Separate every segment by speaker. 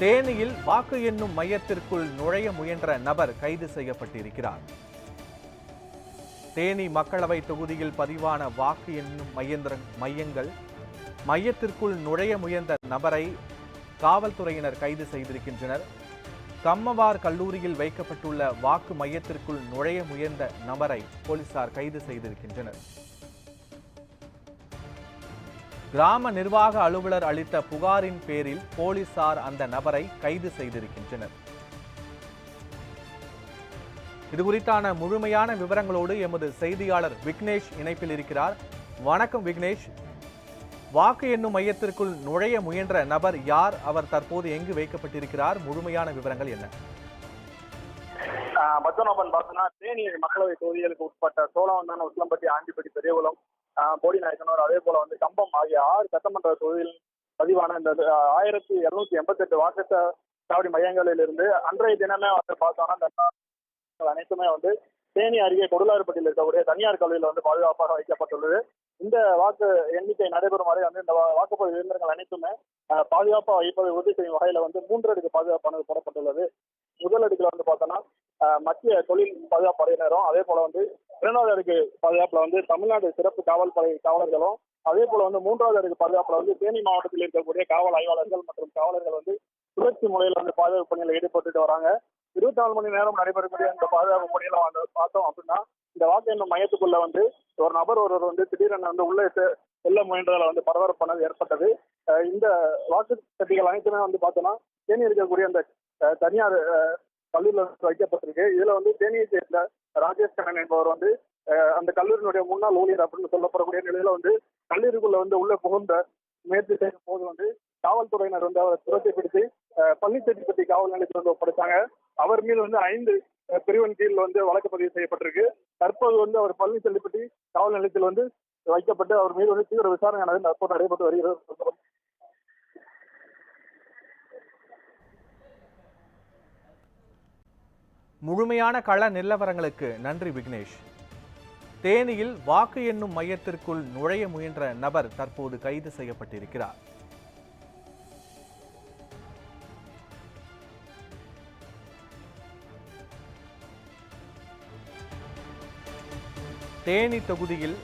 Speaker 1: தேனியில் வாக்கு எண்ணும் மையத்திற்குள் நுழைய முயன்ற நபர் கைது செய்யப்பட்டிருக்கிறார். தேனி மக்களவை தொகுதியில் பதிவான வாக்கு எண்ணும் மையந்திர மையங்கள் மையத்திற்குள் நுழைய முயன்ற நபரை காவல்துறையினர் கைது செய்திருக்கின்றனர். கம்மவார் கல்லூரியில் வைக்கப்பட்டுள்ள வாக்கு மையத்திற்குள் நுழைய முயன்ற நபரை போலீசார் கைது செய்திருக்கின்றனர். கிராம நிர்வாக அலுவலர் அளித்த புகாரின் பேரில் போலீசார் அந்த நபரை கைது செய்திருக்கின்றனர். இது குறித்தான முழுமையான விவரங்களோடு எமது செய்தியாளர் விக்னேஷ் இணைப்பில் இருக்கிறார். வணக்கம் விக்னேஷ். வாக்கு எண்ணும் மையத்திற்குள் நுழைய முயன்ற நபர் யார்? அவர் தற்போது எங்கு வைக்கப்பட்டிருக்கிறார்? முழுமையான விவரங்கள் என்ன?
Speaker 2: மச்சனோபன் பார்த்தோம்னா தேனி மக்களவை தொகுதிகளுக்கு உட்பட்ட சோழவந்தான உசிலம்பட்டி ஆண்டிப்பட்டி பெரியகுளம் போடி நாயக்கனூர். அதே போல வந்து கம்பம் ஆகிய ஆறு சட்டமன்ற தொகுதியில் பதிவான இந்த ஆயிரத்தி இருநூத்தி எண்பத்தெட்டு வாக்கு சாவடி மையங்களில் இருந்து அன்றைய தினமே வந்து பார்த்தோம்னா இந்த அனைத்துமே வந்து தேனி அருகே கொடுலாறுப்பட்டியில் இருக்கக்கூடிய தனியார் கல்லூரியில் வந்து பாதுகாப்பாக வைக்கப்பட்டுள்ளது. இந்த வாக்கு எண்ணிக்கை நடைபெறும் வரை வந்து இந்த வாக்குப்பதிவு இயந்திரங்கள் அனைத்துமே பாதுகாப்பாக வைப்பதை உறுதி செய்யும் வகையில வந்து மூன்று அடுக்கு பாதுகாப்பானது போடப்பட்டுள்ளது. முதல் அடுக்கில் வந்து பார்த்தோம்னா மத்திய தொழில் பாதுகாப்பு படையினரும் அதே போல வந்து இரண்டாவது அடுக்கு பாதுகாப்புல வந்து தமிழ்நாடு சிறப்பு காவல்படை காவலர்களும் அதே போல வந்து மூன்றாவது அடுக்கு பாதுகாப்புல வந்து தேனி மாவட்டத்தில் இருக்கக்கூடிய காவல் ஆய்வாளர்கள் மற்றும் காவலர்கள் வந்து சுழற்சி முறையில் வந்து பாதுகாப்பு பணியில் ஈடுபட்டுட்டு வராங்க. இருபத்தி நாலு மணி நேரம் நடைபெறக்கூடிய இந்த பாதுகாப்பு பணியில வந்து பார்த்தோம் அப்படின்னா இந்த வாக்கு எண்ணும் மையத்துக்குள்ள வந்து ஒரு நபர் ஒருவர் வந்து திடீரென வந்து உள்ளே செல்ல முயன்றதுல வந்து பரபரப்பானது ஏற்பட்டது. இந்த வாக்கு சட்டிகள் அனைத்துமே வந்து பார்த்தோம்னா தேனி இருக்கக்கூடிய அந்த தனியார் பள்ளியில் வந்து வைக்கப்பட்டிருக்கு. இதுல வந்து தேனியை சேர்ந்த ராஜேஷ் கண்ணன் என்பவர் வந்து அந்த கல்லூரியினுடைய முன்னாள் ஊழியர் அப்படின்னு சொல்லப்படக்கூடிய நிலையில வந்து கல்லூரிக்குள்ள வந்து உள்ள புகுந்த முயற்சி செய்யும் போது வந்து காவல்துறையினர் வந்து அவரை துரத்தி பிடித்து அஹ், காவல் நிலையத்தில் வந்து ஒப்படைத்தாங்க அவர் மீது வந்து ஐந்து பிரிவின் கீழ் வந்து வழக்கு பதிவு செய்யப்பட்டிருக்கு. தற்போது வந்து அவர் பழனிச்செட்டிப்பட்டி காவல் நிலையத்தில் வந்து வைக்கப்பட்டு அவர் மீது வந்து தீவிர விசாரணை தற்போது நடைபெற்று வருகிறது.
Speaker 1: முழுமையான கள நிலவரங்களுக்கு நன்றி விக்னேஷ். தேனியில் வாக்கு எண்ணும் மையத்திற்குள் நுழைய முயன்ற நபர் தற்போது கைது செய்யப்பட்டிருக்கிறார். தேனி தொகுதியில்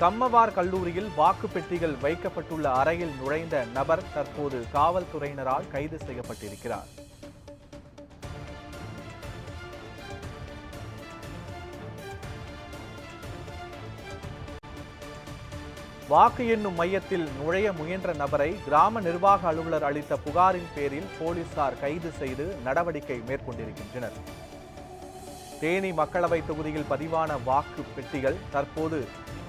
Speaker 1: கம்மவார் கல்லூரியில் வாக்கு பெட்டிகள் வைக்கப்பட்டுள்ள அறையில் நுழைந்த நபர் தற்போது காவல்துறையினரால் கைது செய்யப்பட்டிருக்கிறார். வாக்கு எண்ணும் மையத்தில் நுழைய முயன்ற நபரை கிராம நிர்வாக அலுவலர் அளித்த புகாரின் பேரில் போலீசார் கைது செய்து நடவடிக்கை மேற்கொண்டிருக்கின்றனர். தேனி மக்களவை தொகுதியில் பதிவான வாக்கு பெட்டிகள் தற்போது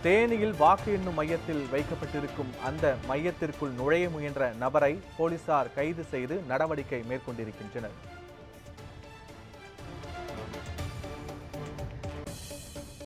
Speaker 1: தேனியில் வாக்கு எண்ணும் மையத்தில் வைக்கப்பட்டிருக்கும் அந்த மையத்திற்குள் நுழைய முயன்ற நபரை போலீசார் கைது செய்து நடவடிக்கை மேற்கொண்டிருக்கின்றனர்.